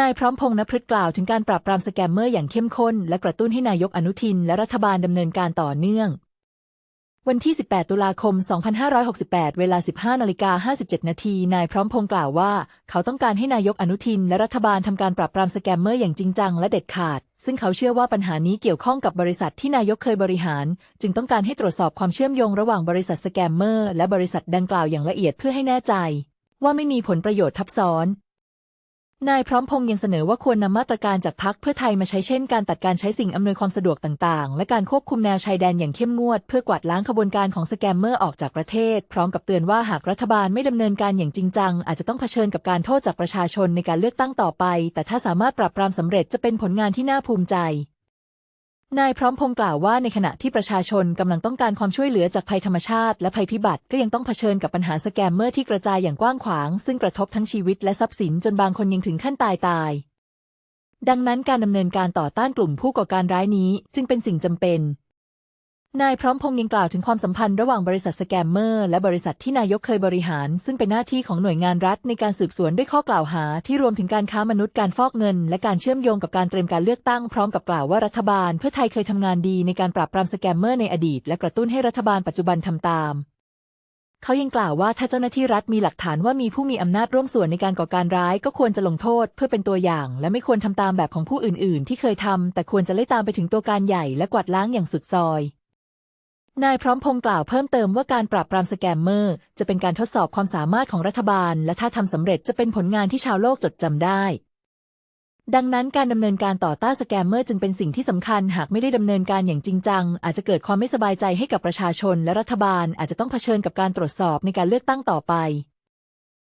นายพร้อมพงษ์นพฤทธิ์กล่าวถึงการปราบปรามสแกมเมอร์อย่างเข้มข้น และกระตุ้นให้นายกอนุทิน และรัฐบาลดำเนินการต่อเนื่อง วันที่ 18 ตุลาคม 2568 เวลา 15นาฬิกา57 นาที นายพร้อมพงษ์กล่าวว่า เขาต้องการให้นายกอนุทิน และรัฐบาลทำการปราบปรามสแกมเมอร์อย่างจริงจังและเด็ดขาด ซึ่งเขาเชื่อว่าปัญหานี้เกี่ยวข้องกับบริษัทที่นายกเคยบริหาร จึงต้องการให้ตรวจสอบความเชื่อมโยงระหว่างบริษัทสแกมเมอร์และบริษัทดังกล่าวอย่างละเอียดเพื่อให้แน่ใจว่าไม่มีผลประโยชน์ทับซ้อน นายพร้อมพงษ์ยังเสนอว่าควรนำมาตรการจากพักเพื่อไทยมาใช้เช่นการตัดการใช้สิ่งอำนวยความสะดวกต่างๆ และการควบคุมแนวชายแดนอย่างเข้มงวด เพื่อกวาดล้างขบวนการของสแกมเมอร์ออกจากประเทศ พร้อมกับเตือนว่าหากรัฐบาลไม่ดำเนินการอย่างจริงจัง อาจจะต้องเผชิญกับการโทษจากประชาชนในการเลือกตั้งต่อไป แต่ถ้าสามารถปรับปรามสำเร็จจะเป็นผลงานที่น่าภูมิใจ นายพร้อมพงศ์กล่าวว่าในขณะที่ประชาชนกำลังต้องการความช่วยเหลือจากภัยธรรมชาติ และภัยพิบัติก็ยังต้องเผชิญกับปัญหาสแกมเมอร์ที่กระจายอย่างกว้างขวาง ซึ่งกระทบทั้งชีวิตและทรัพย์สินจนบางคนยังถึงขั้นตายตาย ดังนั้นการดำเนินการต่อต้านกลุ่มผู้ก่อการร้ายนี้จึงเป็นสิ่งจำเป็น นายพร้อมพงษ์ยังกล่าวถึงความสัมพันธ์ระหว่างบริษัทสแกมเมอร์ และบริษัทที่นายกเคยบริหาร ซึ่งเป็นหน้าที่ของหน่วยงานรัฐในการสืบสวนด้วยข้อกล่าวหา ที่รวมถึงการค้ามนุษย์การฟอกเงิน และการเชื่อมโยงกับการเตรียมการเลือกตั้งพร้อมกับกล่าวว่ารัฐบาลเพื่อไทยเคยทำงานดีในการปราบปรามสแกมเมอร์ในอดีต และกระตุ้นให้รัฐบาลปัจจุบันทำตามเขายังกล่าวว่าถ้าเจ้าหน้าที่รัฐมีหลักฐานว่ามีผู้มีอำนาจร่วมส่วนในการก่อการร้าย ก็ควรจะลงโทษเพื่อเป็นตัวอย่าง และไม่ควรทำตามแบบของผู้อื่น ๆ ที่เคยทำแต่ควรจะไล่ตามไปถึงตัวการใหญ่และกวาดล้างอย่างสุดซอย นายพร้อมพงษ์กล่าวเพิ่มเติมว่าการปราบปรามสแกมเมอร์ จะเป็นการทดสอบความสามารถของรัฐบาล และถ้าทำสำเร็จจะเป็นผลงานที่ชาวโลกจดจำได้ ดังนั้นการดำเนินการต่อต้านสแกมเมอร์จึงเป็นสิ่งที่สำคัญ หากไม่ได้ดำเนินการอย่างจริงจัง อาจจะเกิดความไม่สบายใจให้กับประชาชน และรัฐบาลอาจจะต้องเผชิญกับการตรวจสอบในการเลือกตั้งต่อไป